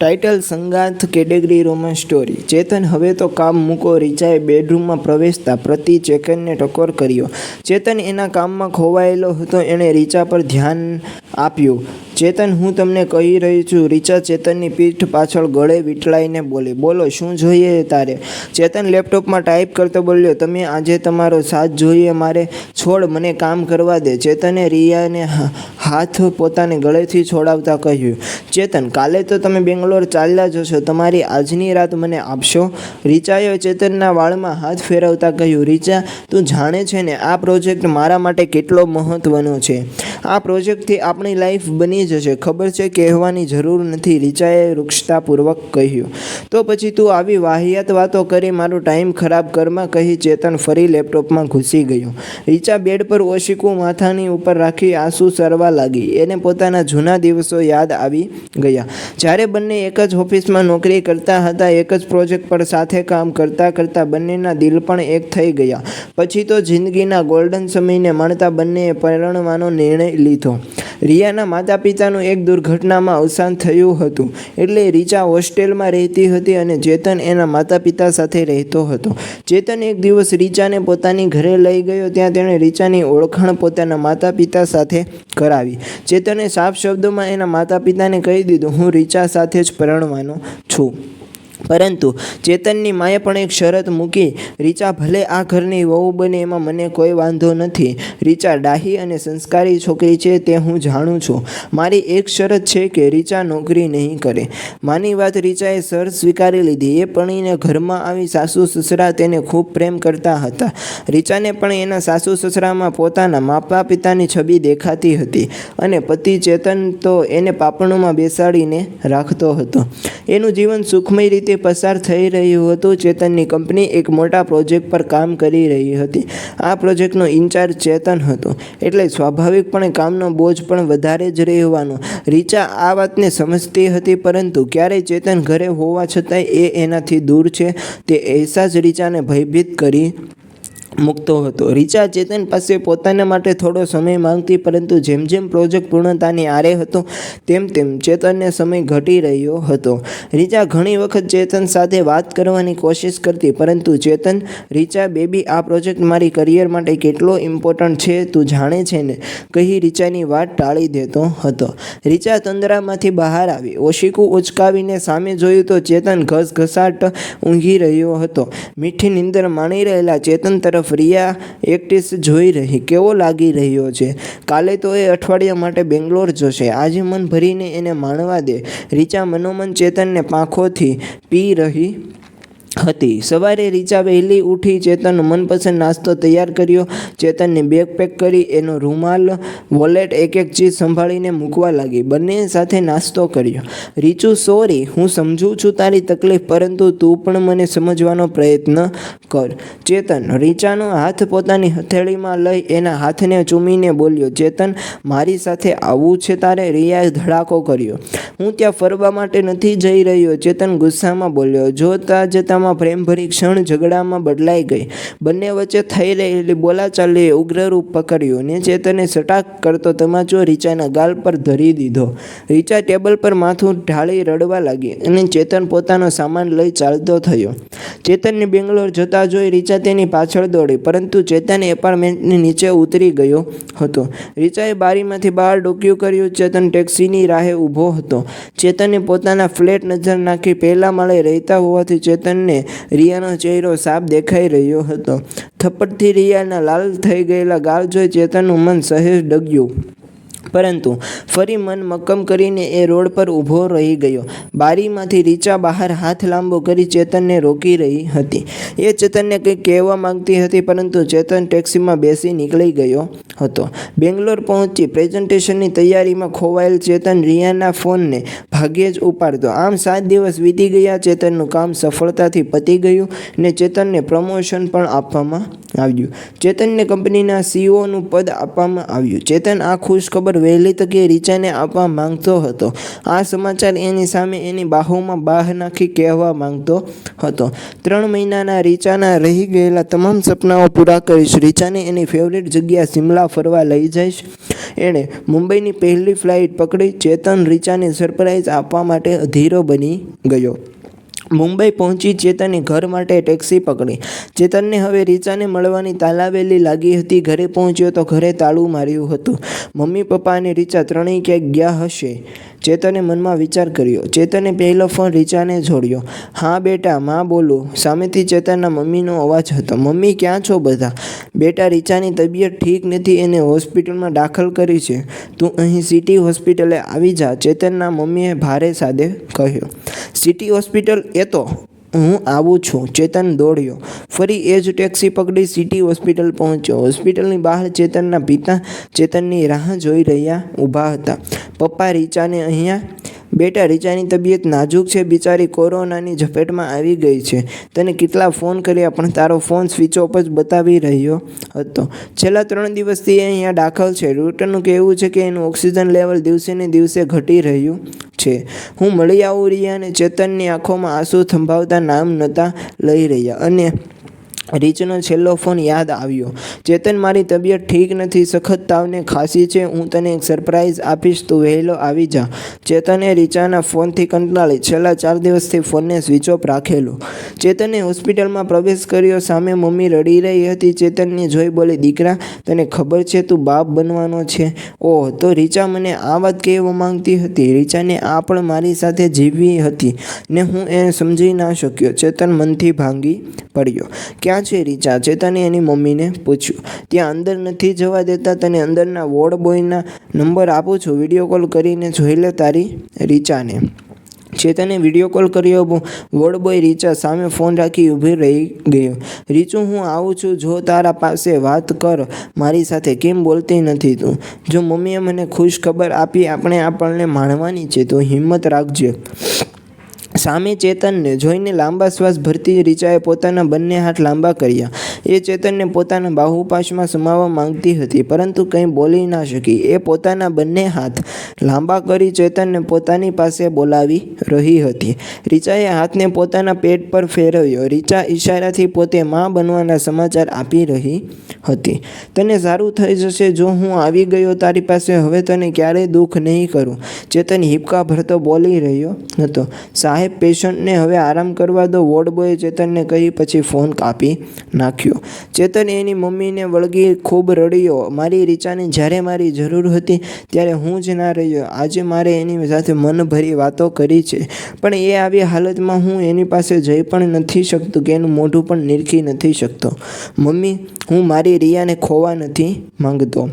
Title Sangath category Roman story Chetan હવે તો કામ મૂકો, રીચાએ બેડરૂમમાં પ્રવેશતા પ્રતિ ચેતનને ટકોર કર્યો. ચેતન એના કામમાં ખોવાયેલો હતો, એણે રીચા પર ધ્યાન આપ્યું. ચેતન, હું તમને કહી રહી છું, રિચા ચેતનની પીઠ પાછળ ગળે વીટલાઈને બોલી, બોલો, શું જોઈએ તારે? ચેતન લેપટોપમાં ટાઈપ કરતો બોલ્યો, તમે આજે તમારો સાથ જોઈએ, મારે છોડ મને કામ કરવા દે. ચેતને રિયાને હાથ પોતાને ગળેથી છોડાવતા કહ્યું, ચેતન, કાલે તો તમે બેંગ્લોર ચાલ્યા જશો તમારી આજની રાત મને આપશો? રિચાએ ચેતનના વાળમાં હાથ ફેરવતા કહ્યું, રિચા, તું જાણે છે ને આ પ્રોજેક્ટ મારા માટે કેટલો મહત્વનો છે? આ પ્રોજેક્ટથી આપણી લાઈફ બની જશે. ખબર છે કહેવાની જરૂર નથી. રીચાએ વૃક્ષતાપૂર્વક કહ્યું. તો પછી તું આવી વાહિયાત વાતો કરી મારો ટાઈમ ખરાબ કરમાં કહી ચેતન ફરી લેપટોપમાં ઘૂસી ગયો. રીચા બેડ પર ઓશિકું માથાની ઉપર રાખી આંસુ સરવા લાગી. એને પોતાના જૂના દિવસો યાદ આવી ગયા. જ્યારે બંને એક જ ઓફિસમાં નોકરી કરતા હતા, એક જ પ્રોજેક્ટ પર સાથે કામ કરતા કરતા બંનેના દિલ પણ એક થઈ ગયા. પછી તો જિંદગીના ગોલ્ડન સમયને માણતા બંનેએ પરણવાનો નિર્ણય લીધો. રિયાના માતા પિતાનું એક દુર્ઘટનામાં અવસાન થયું હતું. એટલે રીચા હોસ્ટેલમાં રહેતી હતી અને ચેતન એના માતા પિતા સાથે રહેતો હતો. ચેતન એક દિવસ રીચાને પોતાની ઘરે લઈ ગયો, ત્યાં તેણે રીચાની ઓળખાણ પોતાના માતા પિતા સાથે કરાવી. ચેતને સાફ શબ્દોમાં એના માતા પિતાને કહી દીધું, હું રીચા સાથે જ પરણવાનો છું. પરંતુ ચેતનની માએ પણ એક શરત મૂકી, રીચા ભલે આ ઘરની વહુ બને એમાં મને કોઈ વાંધો નથી. રીચા ડાહી અને સંસ્કારી છોકરી છે તે હું જાણું છું. મારી એક શરત છે કે રીચા નોકરી નહીં કરે. માની વાત રીચાએ સર સ્વીકારી લીધી. એ પણીને ઘરમાં આવી સાસુ સસરા તેને ખૂબ પ્રેમ કરતા હતા. રીચાને પણ એના સાસુ સસરામાં પોતાના માતા પિતાની છબી દેખાતી હતી અને પતિ ચેતન તો એને પાપણોમાં બેસાડીને રાખતો હતો. એનું જીવન સુખમય રીતે પસાર થઈ રહ્યું હતું. ચેતનની કંપની એક મોટા પ્રોજેક્ટ પર કામ કરી રહી હતી. આ પ્રોજેક્ટનો ઇન્ચાર્જ ચેતન હતો. એટલે સ્વાભાવિકપણે કામનો બોજ પણ વધારે જ રહેવાનો. રીચા આ વાતને સમજતી હતી, પરંતુ ક્યારેય ચેતન ઘરે હોવા છતાંય એ એનાથી દૂર છે. તે અહેસાસ રીચાને ભયભીત કરી મૂકતો હતો. રિચા ચેતન પાસે પોતાના માટે થોડો સમય માંગતી પરંતુ જેમ જેમ પ્રોજેક્ટ પૂર્ણતાની આરે હતો, તેમ તેમ ચેતનને સમય ઘટી રહ્યો હતો. રિચા ઘણી વખત ચેતન સાથે વાત કરવાની કોશિશ કરતી, પરંતુ ચેતન, રિચા, બેબી, આ પ્રોજેક્ટ મારી કરિયર માટે કેટલો ઇમ્પોર્ટન્ટ છે, તું જાણે છે ને? કહી રિચાની વાત ટાળી દેતો હતો. રિચા તંદ્રામાંથી બહાર આવી. ઓશીકું ઉચકાવીને સામે જોયું તો ચેતન ઘસઘસાટ ઊંઘી રહ્યો હતો. મીઠી નીંદર માણી રહેલા ચેતન તરફ રિયા એકટીસ જોઈ રહી, કેવો લાગી રહ્યો છે? કાલે તો એ અઠવાડિયા માટે બેંગ્લોર જશે. આજે મન ભરીને એને માણવા દે. રીચા મનોમન ચેતનને પાંખોથી પી રહી હતી. સવારે રીચા વહેલી ઉઠી ચેતનનો મનપસંદ નાસ્તો તૈયાર કર્યો. ચેતનને બેગ પેક કરી એનો રૂમાલ વોલેટ એક એક ચીજ સંભાળીને મૂકવા લાગી. બંને સાથે નાસ્તો કર્યો. રીચુ સોરી હું સમજું છું તારી તકલીફ, પરંતુ તું પણ મને સમજવાનો પ્રયત્ન કર. ચેતન રીચાનો હાથ પોતાની હથેળીમાં લઈ એના હાથને ચૂમીને બોલ્યો, ચેતન, મારી સાથે આવવું છે તારે? રિયાએ ધડાકો કર્યો. હું ત્યાં ફરવા માટે નથી જઈ રહ્યો. ચેતન ગુસ્સામાં બોલ્યો જોતા જતામાં પ્રેમભરી ક્ષણ ઝઘડામાં બદલાઈ ગઈ. બંને વચ્ચે થઈ રહેલી બોલાચાલીએ ઉગ્ર રૂપ પકડ્યું ને ચેતને સટાક કરતો તમાચો રીચાના ગાલ પર ધરી દીધો. રીચા ટેબલ પર માથું ઢાળી રડવા લાગી અને ચેતન પોતાનો સામાન લઈ ચાલતો થયો. ચેતનને બેંગ્લોર જતા જોઈ રીચા તેની પાછળ દોડી, પરંતુ ચેતન એપાર્ટમેન્ટની નીચે ઉતરી ગયો હતો. રીચાએ બારીમાંથી બહાર ડોક્યું કર્યું, ચેતન ટેક્સીની રાહે ઊભો હતો. ચેતને પોતાના ફ્લેટ નજર નાખી પહેલા માળે રહેતા હોવાથી ચેતનને રિયાનો ચહેરો સાફ દેખાઈ રહ્યો હતો. થપ્પડથી રિયાના લાલ થઈ ગયેલા ગાલ જોઈ ચેતનનું મન સહેજ ડગ્યું. પરંતુ ફરી મન મક્કમ કરીને એ રોડ પર ઊભો રહી ગયો. બારીમાંથી રીચા બહાર હાથ લાંબો કરી ચેતનને રોકી રહી હતી. એ ચેતનને કંઈક કહેવા માંગતી હતી, પરંતુ ચેતન ટેક્સીમાં બેસી નીકળી ગયો હતો. બેંગ્લોર પહોંચી પ્રેઝન્ટેશનની તૈયારીમાં ખોવાયેલ ચેતન રિયાના ફોનને ભાગ્યે જ ઉપાડતો. આમ સાત દિવસ વીતી ગયા, ચેતનનું કામ સફળતાથી પતી ગયું ને ચેતનને પ્રમોશન પણ આપવામાં આવ્યું. ચેતનને કંપનીના સીઈઓનું પદ આપવામાં આવ્યું. ચેતન આ ખુશ ખબર વહેલી તકે રીચાને આપવા માંગતો હતો. આ સમાચાર એની સામે એની બાહુમાં બાહ નાખી કહેવા માંગતો હતો. ત્રણ મહિનાના રીચાના રહી ગયેલા તમામ સપનાઓ પૂરા કરીશ. રીચાને એની ફેવરેટ જગ્યા શિમલા ફરવા લઈ જઈશ. એણે મુંબઈની પહેલી ફ્લાઇટ પકડી. ચેતન રીચાને સરપ્રાઈઝ આપવા માટે અધીરો બની ગયો. મુંબઈ પહોંચી ચેતને ઘર માટે ટેક્સી પકડી. ચેતનને હવે રીચાને મળવાની તાલાવેલી લાગી હતી. ઘરે પહોંચ્યો તો ઘરે તાળું માર્યું હતું. મમ્મી, પપ્પા અને રીચા ત્રણેય ક્યાંક ગયા હશે? ચેતને મનમાં વિચાર કર્યો. ચેતને પહેલો ફોન રીચાને જોડ્યો. હા, બેટા, માં, બોલું. સામેથી ચેતનના મમ્મીનો અવાજ હતો. મમ્મી, ક્યાં છો બધા? બેટા, રીચાની તબિયત ઠીક નથી. એને હોસ્પિટલમાં દાખલ કરી છે. તું અહીં સિટી હોસ્પિટલે આવી જા. ચેતનના મમ્મીએ ભારે સાદે કહ્યું. સિટી હોસ્પિટલ એ તો હું આવું છું. ચેતન દોડ્યો. ફરી એ જ ટેક્સી પકડી સિટી હોસ્પિટલ પહોંચ્યો. હોસ્પિટલની બહાર ચેતનના પિતા ચેતનની રાહ જોઈ રહ્યા ઊભા હતા. પપ્પા રીચાને અહીંયા બેટા, રીચાની તબિયત નાજુક છે, બિચારી કોરોનાની ઝપેટમાં આવી ગઈ છે. તને કેટલા ફોન કર્યા, પણ તારો ફોન સ્વિચ ઓફ જ બતાવી રહ્યો હતો. છેલ્લા ત્રણ દિવસથી એ અહીંયા દાખલ છે. ડૉક્ટરનું કહેવું છે કે એનું ઓક્સિજન લેવલ દિવસે ને દિવસે ઘટી રહ્યું છે. હું મળી આવું રહ્યા અને ચેતનની આંખોમાં આંસુ થંભાવતા નામ નહોતા લઈ રહ્યા. અને રીચનો છેલ્લો ફોન યાદ આવ્યો. ચેતન, મારી તબિયત ઠીક નથી, સખત તાવને ખાંસી છે, હું તને એક સરપ્રાઈઝ આપીશ, તું વહેલો આવી જા. ચેતને રીચાના ફોનથી કંટાળી છેલ્લા ચાર દિવસથી ફોનને સ્વિચ ઓફ રાખેલો. ચેતને હોસ્પિટલમાં પ્રવેશ કર્યો, સામે મમ્મી રડી રહી હતી. ચેતનને જોઈ બોલી, દીકરા, તને ખબર છે તું બાપ બનવાનો છે? ઓહ, તો રીચા મને આ વાત કહેવા માંગતી હતી. રીચાને આ પણ મારી સાથે જીવવી હતી ને હું એ સમજી ના શક્યો. ચેતન મનથી ભાંગી પડ્યો. ક્યાં છે રીચા ચેતને એની મમ્મીને પૂછ્યું, ત્યાં અંદર નથી જવા દેતા? તને અંદરના વોર્ડ બોયના નંબર આપું છું. વીડિયો કોલ કરીને જોઈ લે તારી રીચાને. ચેતને વીડિયો કોલ કર્યો વોર્ડ બોય રીચા સામે ફોન રાખી ઊભી રહી ગયો. રીચુ, હું આવું છું. જો તારા પાસે વાત કર. મારી સાથે કેમ બોલતી નથી તું? જો મમ્મીએ મને ખુશ ખબર આપી, આપણે આપણને માણવાની છે, તો હિંમત રાખજે. સામે ચેતનને જોઈને લાંબા શ્વાસ ભરતી રીચાએ પોતાના બંને હાથ લાંબા કર્યા. એ ચેતનને પોતાના બાહુપાશમાં સમાવવા માંગતી હતી, પરંતુ કંઈ બોલી ના શકી. એ પોતાના બંને હાથ લાંબા કરી ચેતનને પોતાની પાસે બોલાવી રહી હતી. રીચાએ હાથને પોતાના પેટ પર ફેરવ્યો. રીચા ઈશારાથી પોતે માં બનવાના સમાચાર આપી રહી હતી. તને સારું થઈ જશે જો હું આવી ગયો તારી પાસે, હવે તને ક્યારેય દુઃખ નહીં કરું. ચેતન હિપકા ભરતો બોલી રહ્યો હતો. સાહેબ પેશન્ટને હવે આરામ કરવા દો. વોર્ડ બોયે ચેતનને કહી પછી ફોન કાપી નાખ્યો. ચેતન એની મમ્મીને વળગી ખૂબ રડ્યો. મારી રીચાને જ્યારે મારી જરૂર હતી ત્યારે હું જ ના રહ્યો. આજે મારે એની સાથે મનભરી વાતો કરી છે. પણ એ આવી હાલતમાં હું એની પાસે જઈ પણ નથી શકતો કે એનું મોઢું પણ નિરખી નથી શકતો. મમ્મી, હું મારી રિયાને ખોવા નથી માંગતો.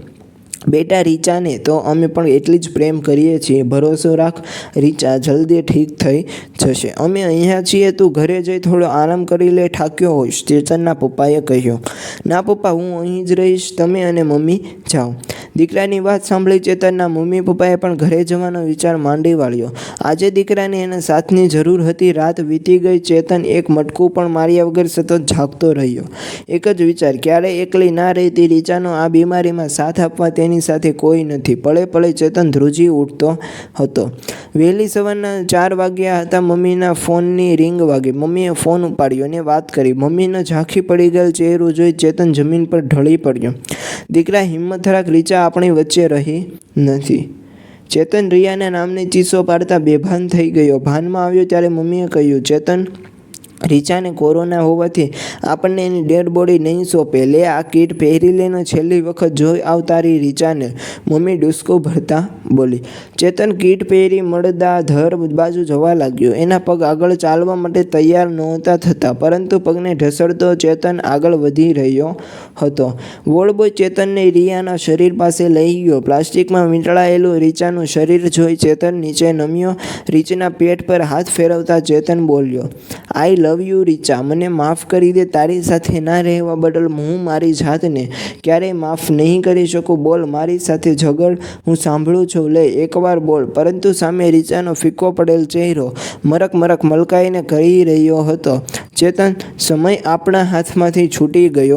બેટા રીચાને તો અમે પણ એટલી જ પ્રેમ કરીએ છીએ. ભરોસો રાખ, રીચા, જલ્દી ઠીક થઈ જશે. અમે અહીંયા છીએ તું ઘરે જઈ થોડો આરામ કરી લે, થાક્યો હોઈશ. ચેતનના પપ્પાએ કહ્યું. ના પપ્પા, હું અહીં જ રહીશ. તમે અને મમ્મી જાઓ. દીકરાની વાત સાંભળી ચેતનના મમ્મી પપ્પાએ પણ ઘરે જવાનો વિચાર માંડી વાળ્યો. આજે દીકરાને એના સાથની જરૂર હતી, રાત વીતી ગઈ, ચેતન એક મટકું પણ માર્યા વગર સતત જાગતો રહ્યો. એક જ વિચાર, ક્યારે એકલી ના રહેતી રીચાનો આ બીમારીમાં સાથ આપવા તેની સાથે કોઈ નથી. પળે પળે ચેતન ધ્રુજી ઉઠતો હતો. વહેલી સવારના ચાર વાગ્યા હતા, મમ્મીના ફોનની રિંગ વાગી. મમ્મીએ ફોન ઉપાડ્યો અને વાત કરી. મમ્મીનો ઝાંખી પડી ગયેલ ચહેરો જોઈ ચેતન જમીન પર ઢળી પડ્યો. દીકરા હિંમત રાખ રીચા આપણી વચ્ચે રહી નથી. ચેતન રિયાના નામની ચીસો પાડતા બેભાન થઈ ગયો. ભાનમાં આવ્યો ત્યારે મમ્મીએ કહ્યું, ચેતન રીચાને કોરોના હોવાથી આપણને એની ડેડ બોડી નહીં સોંપે. લે આ કીટ પહેરી લઈને છેલ્લી વખત જોઈ આવતારી રીચાને મમ્મી ડુસ્કો ભરતા બોલી, ચેતન, કીટ પહેરી મળદા ધર બાજુ જવા લાગ્યો. એના પગ આગળ ચાલવા માટે તૈયાર નહોતા થતા, પરંતુ પગને ઢસડતો ચેતન આગળ વધી રહ્યો હતો. વોળબોય ચેતનને રિયાના શરીર પાસે લઈ ગયો. પ્લાસ્ટિકમાં વીંટળાયેલું રીચાનું શરીર જોઈ ચેતન નીચે નમ્યો. રીચના પેટ પર હાથ ફેરવતા ચેતન બોલ્યો, આઈ લવ યુ રીચા મને માફ કરી દે, તારી સાથે ના રહેવા બદલ હું મારી જાતને ક્યારેય માફ નહીં કરી શકું. બોલ, મારી સાથે ઝઘડ હું સાંભળું છું. લે, એકવાર બોલ. પરંતુ સામે રીચાનો ફીકો પડેલ ચહેરો મરક મરક મલકાઈને કરી રહ્યો હતો, ચેતન, સમય આપણા હાથમાંથી છૂટી ગયો.